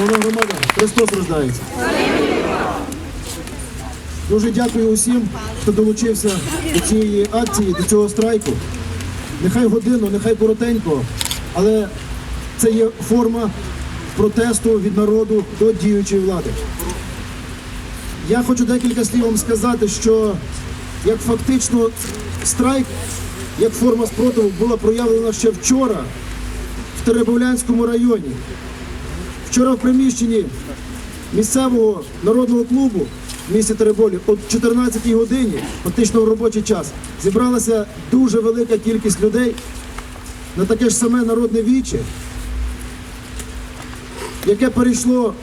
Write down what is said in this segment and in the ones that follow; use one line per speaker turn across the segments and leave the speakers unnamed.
Шановна громада, Христос рождається. Дуже дякую усім, хто долучився до цієї акції, до цього страйку. Нехай годину, нехай коротенько, але це є форма протесту від народу до діючої влади. Я хочу декілька слів вам сказати, що як фактично страйк, як форма спротиву була проявлена ще вчора в Теребовлянському районі. Вчора в приміщенні місцевого народного клубу в місті Тереболі о 14 годині, фактично в робочий час, зібралася дуже велика кількість людей на таке ж саме народне віче, яке перейшло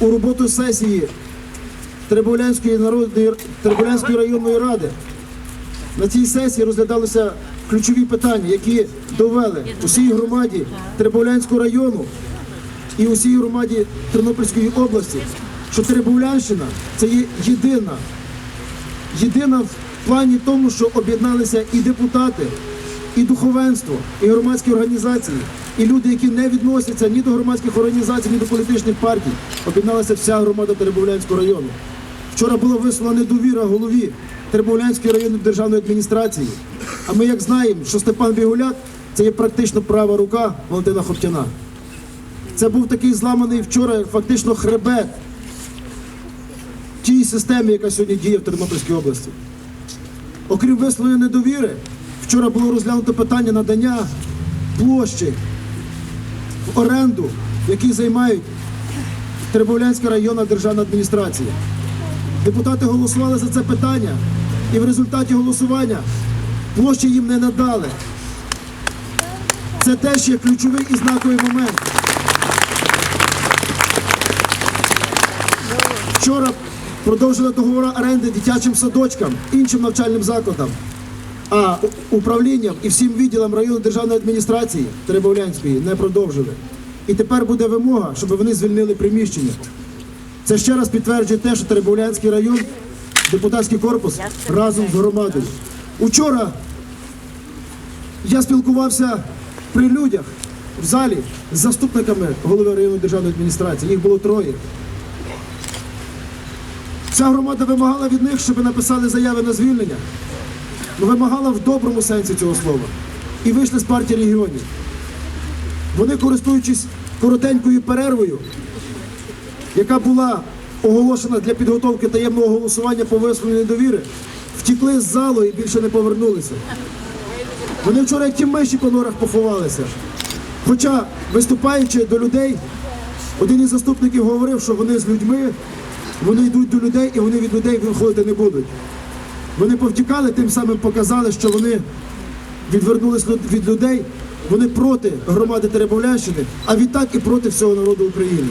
у роботу сесії Теребовлянської народної Теребовлянської районної ради. На цій сесії розглядалися ключові питання, які довели усій громаді Теребовлянського району і усій громаді Тернопільської області, що Теребовлянщина це є єдина, єдина в плані тому, що об'єдналися і депутати, і духовенство, і громадські організації, і люди, які не відносяться ні до громадських організацій, ні до політичних партій. Об'єдналася вся громада Теребовлянського району. Вчора була висловлена недовіра голові Теребовлянської районної державної адміністрації. А ми як знаємо, що Степан Бігуляк це є практично права рука Валентина Хоптяна. Це був такий зламаний вчора фактично хребет тій системі, яка сьогодні діє в Тернопільській області. Окрім висловлення недовіри, вчора було розглянуто питання надання площі в оренду, які займають Теребовлянська районна державна адміністрація. Депутати голосували за це питання, і в результаті голосування площі їм не надали. Це теж є ключовий і знаковий момент. Вчора продовжили договори оренди дитячим садочкам, іншим навчальним закладам. А управлінням і всім відділам районної державної адміністрації Теребовлянської не продовжили. І тепер буде вимога, щоб вони звільнили приміщення. Це ще раз підтверджує те, що Теребовлянський район, депутатський корпус разом з громадою. Учора я спілкувався при людях в залі з заступниками голови районної державної адміністрації. Їх було троє. Ця громада вимагала від них, щоб написали заяви на звільнення. Ну, вимагала в доброму сенсі цього слова. І вийшли з партії регіонів. Вони, користуючись коротенькою перервою, яка була оголошена для підготовки таємного голосування по висловленню недовіри, втікли з залу і більше не повернулися. Вони вчора як ті миші по норах поховалися. Хоча, виступаючи до людей, один із заступників говорив, що вони з людьми, вони йдуть до людей і вони від людей виходити не будуть. Вони повтікали, тим самим показали, що вони відвернулись від людей, вони проти громади Теребовлянщини, а відтак і проти всього народу України.